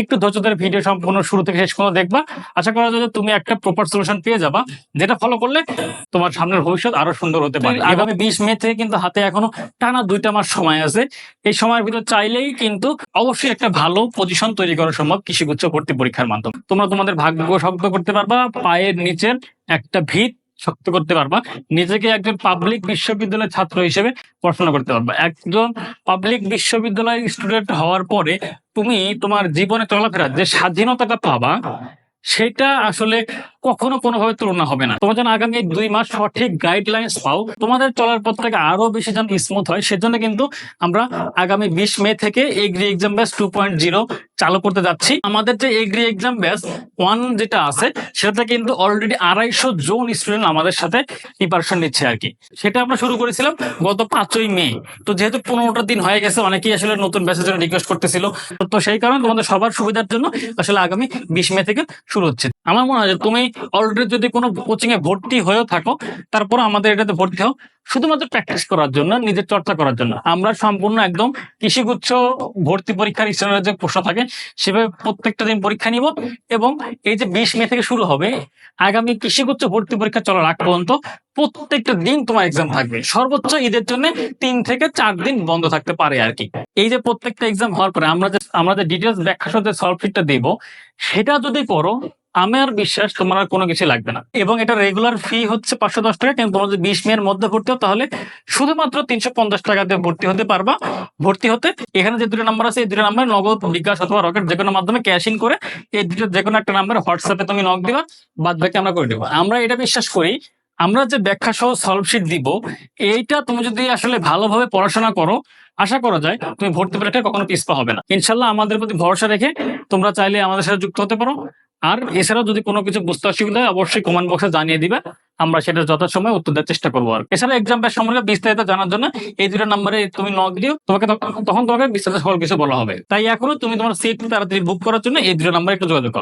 একটু ধৈর্য ধরে ভিডিও সম্পূর্ণ শুরু থেকে শেষ পর্যন্ত দেখবা। আশা করা যায় তুমি একটা প্রপার সলিউশন পেয়ে যাবা যেটা ফলো করলে তোমার সামনের ভবিষ্যৎ আরও সুন্দর হতে পারে। আগামী বিশ মে থেকে কিন্তু হাতে এখনও টানা দুইটা মাস সময় আছে। এই সময়ের ভিতর চাইলেই কিন্তু অবশ্যই একটা ভালো পজিশন তৈরি করা সম্ভব কৃষিগুচ্ছ ভর্তি পরীক্ষার মাধ্যমে। তোমরা তোমাদের ভাগ্য শক্ত করতে পারবা পায়ের নিচের একটা ভিত শক্ত করতে পারবা। নিজেকে একজন পাবলিক বিশ্ববিদ্যালয়ের ছাত্র হিসেবে পড়াশোনা করতে পারবা। একজন পাবলিক বিশ্ববিদ্যালয়ের স্টুডেন্ট হওয়ার পরে তুমি তোমার জীবনে চলাফেরা, যে স্বাধীনতাটা পাবা, সেটা আসলে কখনো কোনোভাবে তুলনা হবে না। তোমার যেন আগামী দুই মাস সঠিক গাইডলাইন্স পাও। তোমাদের চলার পথটাকে আরও বেশি যেন স্মুথ হয়, সেজন্য কিন্তু আমরা আগামী বিশ মে থেকে agri exam batch two point zero চালু করতে যাচ্ছি। আমাদের যে এগ্রি এক্সাম ব্যাচ ওয়ান যেটা আছে সেটা কিন্তু অলরেডি আড়াইশো জন স্টুডেন্ট আমাদের সাথে প্রিপারেশন নিচ্ছে আর কি। সেটা আমরা শুরু করেছিলাম গত পাঁচই মে। তো যেহেতু পনেরোটা দিন হয়ে গেছে, অনেকেই আসলে নতুন ব্যাচের জন্য রিকোয়েস্ট করতেছিল। তো সেই কারণে তোমাদের সবার সুবিধার জন্য আসলে আগামী বিশ মে থেকে শুরু হচ্ছে। আমার মনে হয় যে তুমি অলরেডি যদি কোনো কোচিং এ ভর্তি হয়েও থাকো তারপর আমাদের এটাতে ভর্তি হও। শুধুমাত্র প্র্যাকটিস করার জন্য, নিজের চর্চা করার জন্য। আমরা সম্পূর্ণ একদম কৃষিগুচ্ছ ভর্তি পরীক্ষার স্ট্যান্ডার্ড যে প্রশ্ন থাকে, সেভাবে প্রত্যেকটা দিন পরীক্ষা নিব এবং এই যে বিশ মে থেকে শুরু হবে, আগামী কৃষিগুচ্ছ ভর্তি পরীক্ষা চলার আগ পর্যন্ত প্রত্যেকটা দিন তোমার এক্সাম থাকবে। সর্বোচ্চ ঈদের জন্য তিন থেকে চার দিন বন্ধ থাকতে পারে আর কি। এই যে প্রত্যেকটা এক্সাম হওয়ার পরে আমরা যে আমরা যে ডিটেলস ব্যাখ্যা সহ যে সলভ শিটটা দেবো, সেটা যদি করো আমার বিশ্বাস তোমার আর কোনো কিছু লাগবে না। এবং এটা রেগুলার ফি হচ্ছে পাঁচশো দশ টাকা, কিন্তু তোমার যদি বিশ মেয়ের মধ্যে ভর্তি হও, তাহলে শুধুমাত্র তিনশো পঞ্চাশ টাকা দিয়ে ভর্তি হতে পারবা। ভর্তি হতে এখানে যে দুটো নাম্বার আছে, এই দুটো নাম্বার নগদ বিকাশ অথবা রকেট যে কোনো মাধ্যমে ক্যাশ ইন করে, এই দুটো যে কোনো একটা নাম্বার হোয়াটসঅ্যাপে তুমি নক দিবা, বাদ বাকি আমরা করে দেবো। আমরা এটা বিশ্বাস করি, আমরা যে ব্যাখ্যা সহ সলভ শিট দিব, এইটা তুমি যদি আসলে ভালোভাবে পড়াশোনা করো, আশা করা যায় তুমি ভর্তি পরীক্ষায় কখনো পিছপা হবে না। ইনশাল্লাহ আমাদের প্রতি ভরসা রেখে তোমরা চাইলে আমাদের সাথে যুক্ত হতে পারো। আর এছাড়াও যদি কোনো কিছু বুঝতে অসুবিধা হয়, অবশ্যই কমেন্ট বক্সে জানিয়ে দিবে। আমরা সেটা যথাসময় উত্তর দেওয়ার চেষ্টা করব আর এছাড়া এক্সাম ব্যাস সম্পর্কে বিস্তারিত জানার জন্য এই দুটো নাম্বারে তুমি নক দিও। তোমাকে তখন তখন তোমাকে বিস্তারিত সকল কিছু বলা হবে। তাই এখনও তুমি তোমার সিট তাড়াতাড়ি বুক করার জন্য এই দুটো নাম্বারে একটু যোগাযোগ করো।